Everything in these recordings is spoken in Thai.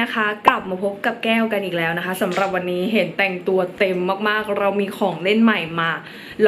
นะคะกลับมาพบกับแก้วกันอีกแล้วนะคะสำหรับวันนี้เห็นแต่งตัวเต็มมากๆ เรามีของเล่นใหม่มา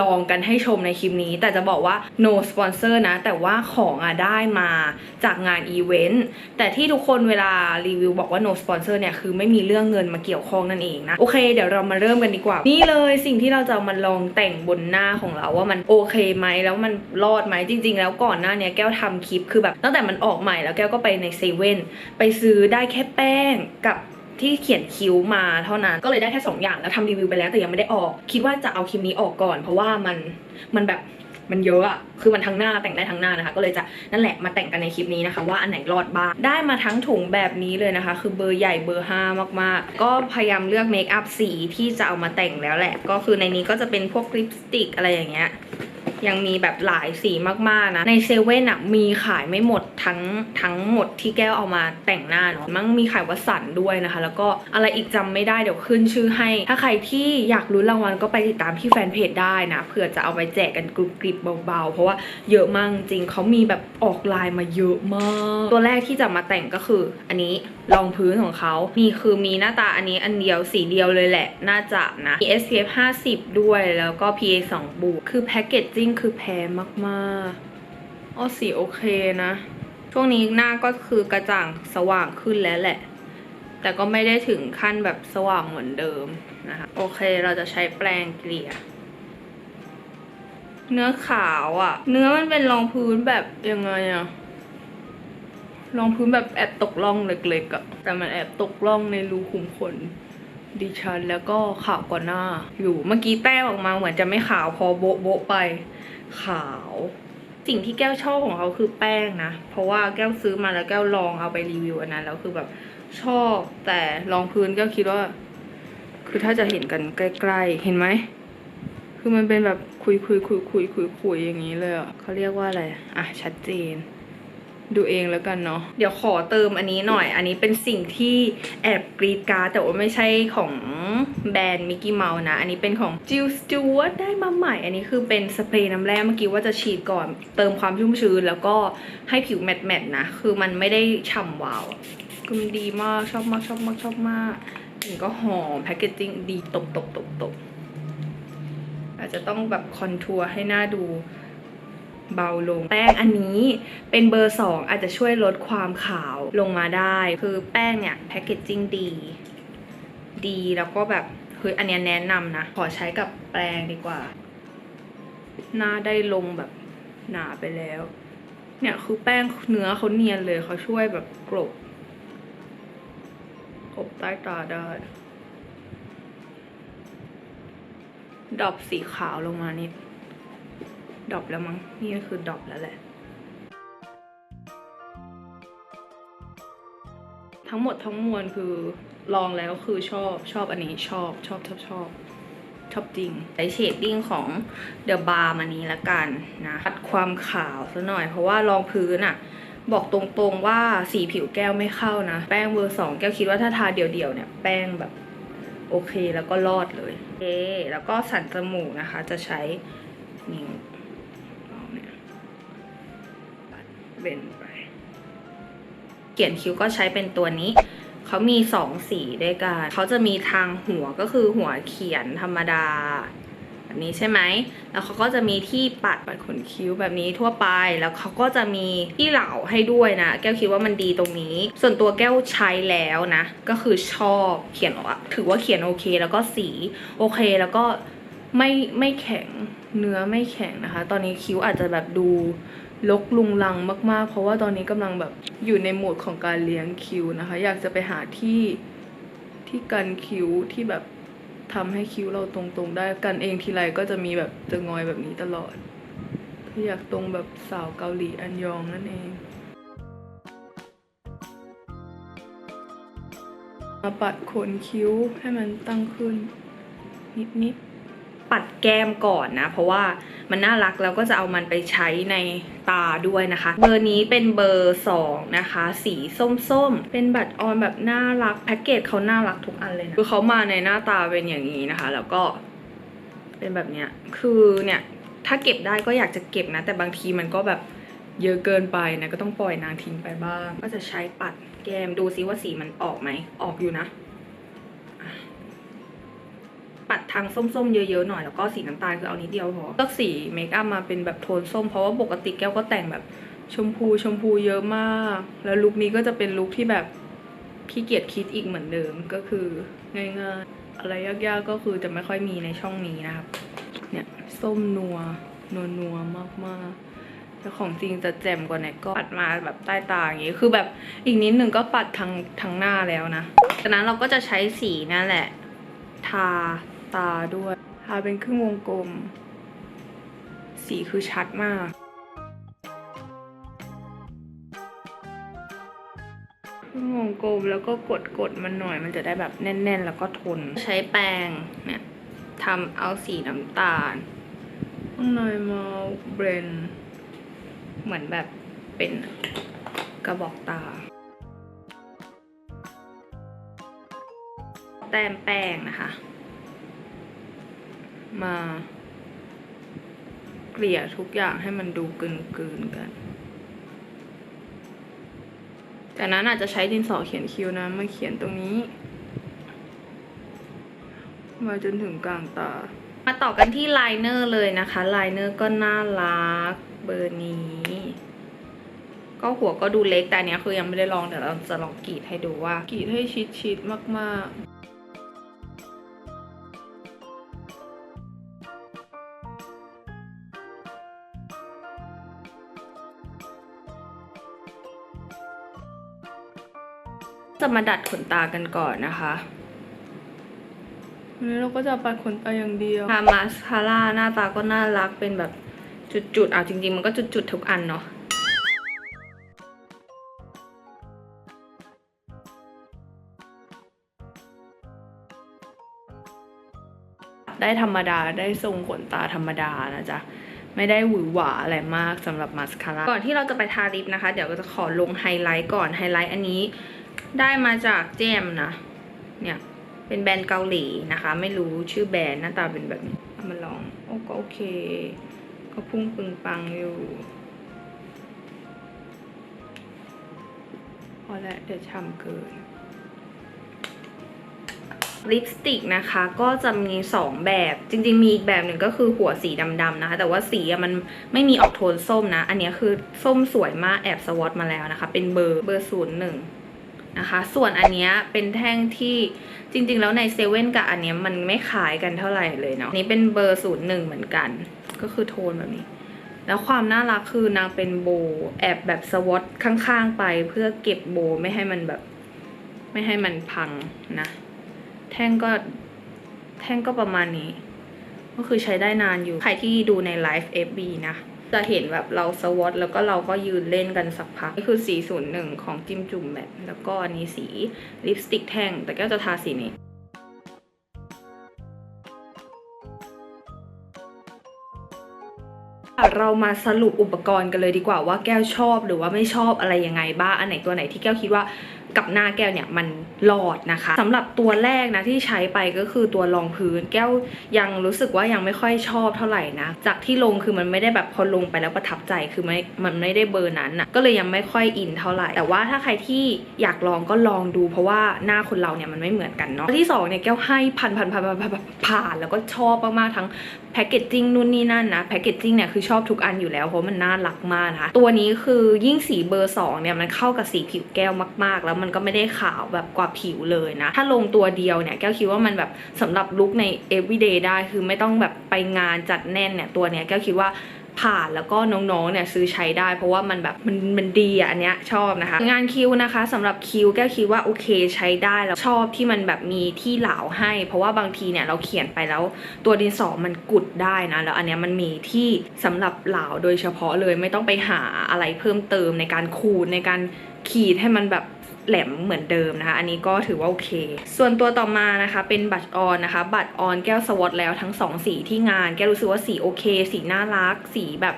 ลองกันให้ชมในคลิปนี้ แต่จะบอกว่า no sponsor นะ แต่ว่าของอะได้มาจากงานอีเวนต์แต่ที่ทุกคนเวลารีวิวบอกว่า no sponsor เนี่ยคือไม่มีเรื่องเงินมาเกี่ยวข้องนั่นเองนะ โอเคเดี๋ยวเรามาเริ่มกันดีกว่า นี่เลยสิ่งที่เราจะมาลองแต่งบนหน้าของเราว่ามันโอเคไหมแล้วมันรอดไหมจริง ๆ แล้วก่อนหน้าเนี้ยแก้วทำคลิปคือแบบตั้งแต่มันออกใหม่แล้วแก้วก็ไปในเซเว่นไปซื้อได้แค่แป้งกับที่เขียนคิ้วมาเท่านั้น ก็เลยได้แค่สองอย่างแล้วทำรีวิวไปแล้วแต่ยังไม่ได้ออก คิดว่าจะเอาคลิปนี้ออกก่อน เพราะว่ามันมันแบบมันเยอะอะคือมันทั้งหน้าแต่งได้ทั้งหน้านะคะ ก็เลยจะนั่นแหละมาแต่งกันในคลิปนี้นะคะ ว่าอันไหนรอดบ้าง ได้มาทั้งถุงแบบนี้เลยนะคะ คือเบอร์ใหญ่เบอร์ 5 มากๆ ก็พยายามเลือกเมคอัพสีที่จะเอามาแต่งแล้วแหละ ก็คือในนี้ก็จะเป็นพวกลิปสติกอะไรอย่างเงี้ย ยังมีแบบหลายสีมากๆนะ ในเซเว่นอะมีขายไม่หมดทั้งทั้งหมดที่แก้วเอามาแต่งหน้าเนาะมั่งมีขายวัสันด้วยนะคะ แล้วก็อะไรอีกจำไม่ได้เดี๋ยวขึ้นชื่อให้ ถ้าใครที่อยากลุ้รางวัลก็ไปติดตามที่แฟนเพจได้นะเผื่อจะเอาไปแจกกันกรุบกริบเบาๆ เพราะว่าเยอะมากจริงเขามีแบบออกลายมาเยอะมาก ตัวแรกที่จะมาแต่งก็คือ อันนี้รองพื้นของเขานี่คือมีหน้าตาอันนี้อันเดียวสีเดียวเลยแหละ น่าจะนะมี SPF 50 ด้วยแล้วก็ PA 2บวกคือแพคเกจจิงคือแพงมากๆอ๋อสีโอเคนะ ช่วงนี้หน้าก็คือกระจ่างสว่างขึ้นแล้วแหละ แต่ก็ไม่ได้ถึงขั้นแบบสว่างเหมือนเดิมนะคะ โอเคเราจะใช้แปรงเกลี่ย เนื้อขาวอะ่ะ เนื้อมันเป็นรองพื้นแบบยังไงอะ่ะรองพื้นแบบแอบตกล่องเล็กๆอะแต่มันแอบตกล่องในรูขุมขนดิฉันแล้วก็ขาวกว่าหน้า อยู่เมื่อกี้แต้มออกมาเหมือนจะไม่ขาวพอโบ๊ะโบ๊ะไป ขาว สิ่งที่แก้วชอบของเขาคือแป้งนะ เพราะว่าแก้วซื้อมาแล้วแก้วลองเอาไปรีวิวอันนั้นแล้วคือแบบชอบแต่รองพื้นแก้วคิดว่า คือถ้าจะเห็นกันใกล้ๆ เห็นไหม คือมันเป็นแบบคุยคุยคุยคุยคุยคุยอย่างนี้เลยอะเขาเรียกว่าอะไร อะ ชัดเจน ดูเองแล้วกันเนาะเดี๋ยวขอเติมอันนี้หน่อย อันนี้เป็นสิ่งที่แอบกรีดการ์ดแต่ว่าไม่ใช่ของแบรนด์มิกกี้เมาส์นะ อันนี้เป็นของจิลสจวตได้มาใหม่ อันนี้คือเป็นสเปรย์น้ำแร่เมื่อกี้ว่าจะฉีดก่อนเติมความชุ่มชื้น แล้วก็ให้ผิวแมตต์ๆนะ คือมันไม่ได้ฉ่ำวาวคือมันดีมากชอบมากชอบมากชอบมากกลิ่นก็หอมแพคเกจจิ้งดีตบตบตบตบอาจจะต้องแบบคอนทัวร์ให้หน้าดู เบาลง แป้งอันนี้เป็นเบอร์ 2 อาจจะช่วยลดความขาวลงมาได้ คือแป้งเนี่ยแพคเกจจิ้งดี ดีแล้วก็แบบเฮ้ยอันนี้แนะนำนะ ขอใช้กับแปรงดีกว่า หน้าได้ลงแบบหนาไปแล้ว เนี่ยคือแป้งเนื้อเขาเนียนเลยเขาช่วยแบบกลบกลบใต้ตาได้ดรอปสีขาวลงมานิด ดรอปแล้วมั้ง นี่ก็คือดรอปแล้วแหละ ทั้งหมดทั้งมวลคือลองแล้วคือชอบชอบอันนี้ชอบชอบชอบชอบชอบจริงใช้เชดดิ้งของ The Bar มานี้ละกันนะปัดความขาวซะหน่อย เพราะว่ารองพื้นอะบอกตรงๆว่าสีผิวแก้วไม่เข้านะ แป้งเบอร์สองแก้วคิดว่าถ้าทาเดี่ยวๆเนี่ยแป้งแบบโอเคแล้วก็รอดเลยโอเคแล้วก็สันจมูกนะคะจะใช้นิ้ว เบนไป เขียนคิ้วก็ใช้เป็นตัวนี้ เขามีสองสีด้วยกัน เขาจะมีทางหัวก็คือหัวเขียนธรรมดา แบบนี้ใช่ไหม แล้วเขาก็จะมีที่ปัดปัดขนคิ้วแบบนี้ทั่วไป แล้วเขาก็จะมีที่เหลาให้ด้วยนะ แก้วคิดว่ามันดีตรงนี้ ส่วนตัวแก้วใช้แล้วนะ ก็คือชอบเขียนออกถือว่าเขียนโอเค แล้วก็สีโอเค แล้วก็ไม่ไม่แข็งเนื้อไม่แข็งนะคะ ตอนนี้คิ้วอาจจะแบบดู ลกลุงลังมากๆ เพราะว่าตอนนี้กำลังแบบอยู่ในโหมดของการเลี้ยงคิ้วนะคะ อยากจะไปหาที่ที่กันคิ้วที่แบบทำให้คิ้วเราตรงๆ ได้กันเองทีไรก็จะมีแบบจะงอยแบบนี้ตลอดอยากตรงแบบสาวเกาหลีอันยองนั่นเองมาปัดขนคิ้วให้มันตั้งขึ้นนิดๆ ปัดแก้มก่อนนะ เพราะว่ามันน่ารักแล้วก็จะเอามันไปใช้ในตาด้วยนะคะ เบอร์นี้เป็นเบอร์ 2 นะคะ สีส้มๆ เป็นบัตรออนแบบน่ารัก แพ็กเกจเขาน่ารักทุกอันเลยนะคือเขามาในหน้าตาเป็นอย่างนี้นะคะ แล้วก็เป็นแบบเนี้ยคือเนี่ยถ้าเก็บได้ก็อยากจะเก็บนะ แต่บางทีมันก็แบบเยอะเกินไปนะก็ต้องปล่อยนางทิ้งไปบ้าง ก็จะใช้ปัดแก้มดูซิว่าสีมันออกไหมออกอยู่นะางส้มๆ เยอะๆหน่อยแล้วก็สีน้ำตาลคือเอานิดเดียวพอเลือกสีเมคอัพมาเป็นแบบโทนส้มเพราะว่าปกติแก้วก็แต่งแบบชมพูชมพูเยอะมาก แล้วลุคนี้ก็จะเป็นลุคที่แบบขี้เกียจคิดอีกเหมือนเดิมก็คือง่ายๆ อะไรยากๆก็คือจะไม่ค่อยมีในช่องนี้นะครับ เนี่ยส้มนัวนัวนัวมากๆแต่ของจริงจะแจ่มกว่าไหนก็ปัดมาแบบใต้ตาอย่างงี้คือแบบอีกนิดหนึ่งก็ปัดทางทางหน้าแล้วนะจากนั้นเราก็จะใช้สีนั่นแหละ ทา ตาด้วยทาเป็นครึ่งวงกลม สีคือชัดมากครึ่งวงกลมแล้วก็กดกดมันหน่อยมันจะได้แบบแน่น ๆ แล้วก็ทน ใช้แปรงเนี่ยทำเอาสีน้ำตาลข้างในมาเบรนเหมือนแบบเป็นกระบอกตา แต้มแป้งนะคะ มาเกลี่ยทุกอย่างให้มันดูกลืนๆกันจากนั้นอาจจะใช้ดินสอเขียนคิ้วนะมาเขียนตรงนี้ มาจนถึงกลางตา มาต่อกันที่ไลเนอร์เลยนะคะไลเนอร์ก็น่ารักเบอร์นี้ ก็หัวก็ดูเล็กแต่เนี้ยคือยังไม่ได้ลองเดี๋ยวเราจะลองกรีดให้ดูว่ากรีดให้ชิดๆมากๆ จะมาดัดขนตากันก่อนนะคะวันนี้เราก็จะปัดขนตาอย่างเดียวทามาสคาร่าหน้าตาก็น่ารักเป็นแบบจุดๆอะจริงๆ มันก็จุดๆ ทุกอันเนาะได้ธรรมดาได้ทรงขนตาธรรมดานะจ๊ะ ไม่ได้หวือหวาอะไรมากสำหรับมาสคาร่าก่อนที่เราจะไปทาลิปนะคะ เดี๋ยวก็จะขอลงไฮไลท์ก่อนไฮไลท์อันนี้ ได้มาจากเจมนะเนี่ยเป็นแบรนด์เกาหลีนะคะ ไม่รู้ชื่อแบรนด์หน้าตาเป็นแบบนี้เอามาลองโอ้ก็โอเค ก็พุ่งปึงปังอยู่พอแล้วเดี๋ยวช้ำเกินลิปสติกนะคะก็จะมี 2 แบบจริง ๆ มีอีกแบบหนึ่งก็คือหัวสีดำๆนะคะ แต่ว่าสีมันไม่มีออกโทนส้มนะ อันนี้คือส้มสวยมากแอบสวอตมาแล้วนะคะ เป็นเบอร์เบอร์ศูนย์หนึ่ง นะคะ ส่วนอันเนี้ยเป็นแท่งที่จริง ๆ แล้วในเซเว่นกับอันเนี้ยมันไม่ขายกันเท่าไหร่เลยเนาะอันนี้เป็นเบอร์ศูนย์หนึ่งเหมือนกัน ก็คือโทนแบบนี้ แล้วความน่ารักคือนางเป็นโบแอบแบบสวอตข้างๆไปเพื่อเก็บโบไม่ให้มันแบบ ไม่ให้มันพังนะ แท่งก็แท่งก็ประมาณนี้ ก็คือใช้ได้นานอยู่ ใครที่ดูในไลฟ์ FB นะ จะเห็นแบบเราสวอตแล้วก็เราก็ยืนเล่นกันสักพักนี่คือสีศูนย์หนึ่งของจิมจุ่มแมทแล้วก็อันนี้สีลิปสติกแท่ง แต่แก็จะทาสีนี้เรามาสรุปอุปกรณ์กันเลยดีกว่าว่าแก้วชอบหรือว่าไม่ชอบอะไรยังไงบ้างอันไหนตัวไหนที่แก้วคิดว่า กับหน้าแก้วเนี่ยมันรอดนะคะสำหรับตัวแรกนะที่ใช้ไปก็คือตัวรองพื้น แก้วยังรู้สึกว่ายังไม่ค่อยชอบเท่าไหร่นะ จากที่ลงคือมันไม่ได้แบบพอลงไปแล้วประทับใจคือไม่มันไม่ได้เบอร์นั้นนะก็เลยยังไม่ค่อยอินเท่าไหร่ แต่ว่าถ้าใครที่อยากลองก็ลองดู เพราะว่าหน้าคนเราเนี่ยมันไม่เหมือนกันเนาะที่สองเนี่ยแก้วให้พันพันพันพันพันพันผ่านแล้วก็ชอบมากๆทั้งแพคเกจจิ้งนู่นนี่นั่นนะแพคเกจจิ้งเนี่ยคือชอบทุกอันอยู่แล้วเพราะมันน่ารักมากนะคะตัวนี้คือยิ่งสีเบอร์2เนี่ยมันเข้ากับสีผิวแก้วมากๆ แล้วมันก็ไม่ได้ขาวแบบกว่าผิวเลยนะ ถ้าลงตัวเดียวเนี่ยแก้วคิดว่ามันแบบสำหรับลุคใน everyday ได้คือไม่ต้องแบบไปงานจัดแน่นเนี่ยตัวเนี้ยแก้วคิดว่าผ่านแล้วก็น้องๆ เนี่ยซื้อใช้ได้เพราะว่ามันแบบมันมันดีอะอันเนี้ยชอบนะคะ งานคิ้วนะคะสำหรับคิ้วแก้วคิดว่าโอเคใช้ได้แล้วชอบที่มันแบบมีที่เหลาให้ เพราะว่าบางทีเนี่ยเราเขียนไปแล้วตัวดินสอมันกุดได้นะแล้วอันเนี้ยมันมีที่สำหรับเหลาโดยเฉพาะเลยไม่ต้องไปหาอะไรเพิ่มเติมในการขูดในการขีดให้มันแบบ แหลมเหมือนเดิมนะคะ อันนี้ก็ถือว่าโอเค ส่วนตัวต่อมานะคะ เป็นบัตรออนนะคะ บัตรออนแก้วสวอตแล้วทั้งสองสีที่งาน แก้วรู้สึกว่าสีโอเค สีน่ารัก สีแบบ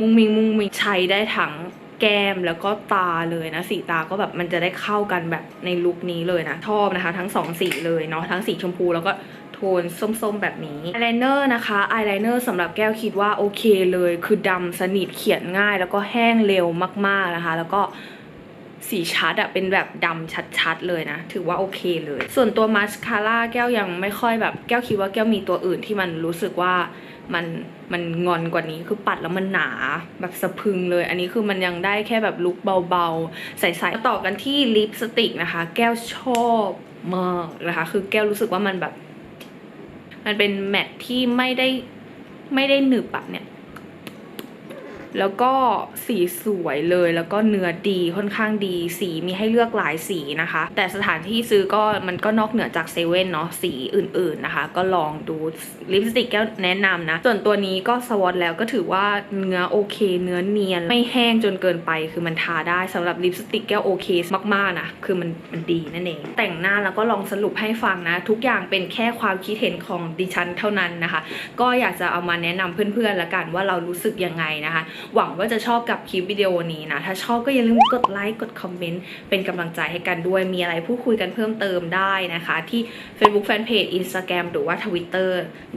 มุงมิงมุงมิงใช้ได้ทั้งแก้มแล้วก็ตาเลยนะ สีตาก็แบบมันจะได้เข้ากันแบบในลุคนี้เลยนะ ชอบนะคะ ทั้งสองสีเลยเนาะทั้งสีชมพูแล้วก็โทนส้มๆแบบนี้อายไลเนอร์นะคะอายไลเนอร์สำหรับแก้วคิดว่าโอเคเลย คือดำสนิทเขียนง่าย แล้วก็แห้งเร็วมากๆนะคะ แล้วก็ สีชัดอะเป็นแบบดำชัดๆเลยนะ ถือว่าโอเคเลย ส่วนตัวมาสคาร่าแก้วยังไม่ค่อยแบบแก้วคิดว่าแก้วมีตัวอื่นที่มันรู้สึกว่ามันมันงอนกว่านี้คือปัดแล้วมันหนาแบบสะพึงเลย อันนี้คือมันยังได้แค่แบบลุคเบาๆ ใสๆต่อกันที่ลิปสติกนะคะ แก้วชอบมากนะคะ คือแก้วรู้สึกว่ามันแบบ มันเป็นแมทที่ไม่ได้ไม่ได้หนึบอะเนี่ย แล้วก็สีสวยเลยแล้วก็เนื้อดีค่อนข้างดีสีมีให้เลือกหลายสีนะคะ แต่สถานที่ซื้อก็มันก็นอกเหนือจากเซเว่นเนาะสีอื่นๆนะคะ ก็ลองดูลิปสติกแก้วแนะนำนะ ส่วนตัวนี้ก็สวอตแล้วก็ถือว่าเนื้อโอเค เนื้อเนียน ไม่แห้งจนเกินไปคือมันทาได้สำหรับลิปสติกแก้วโอเคมากๆนะคือมันมันดีนั่นเอง แต่งหน้าแล้วก็ลองสรุปให้ฟังนะ ทุกอย่างเป็นแค่ความคิดเห็นของดิฉันเท่านั้นนะคะ ก็อยากจะเอามาแนะนำเพื่อนๆละกันว่าเรารู้สึกยังไงนะคะหวังว่าจะชอบกับคลิปวิดีโอนี้นะ ถ้าชอบก็อย่าลืมกดไลค์ กดคอมเมนต์ เป็นกำลังใจให้กันด้วย มีอะไรพูดคุยกันเพิ่มเติมได้นะคะ ที่ Facebook Fanpage Instagram หรือว่า Twitter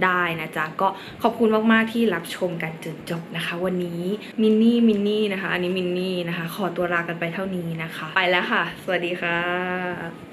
ได้นะจ๊ะ ก็ขอบคุณมากๆที่รับชมกันจนจบนะคะ วันนี้มินนี่มินนี่นะคะ อันนี้มินนี่นะคะ ขอตัวลากันไปเท่านี้นะคะ ไปแล้วค่ะ สวัสดีค่ะ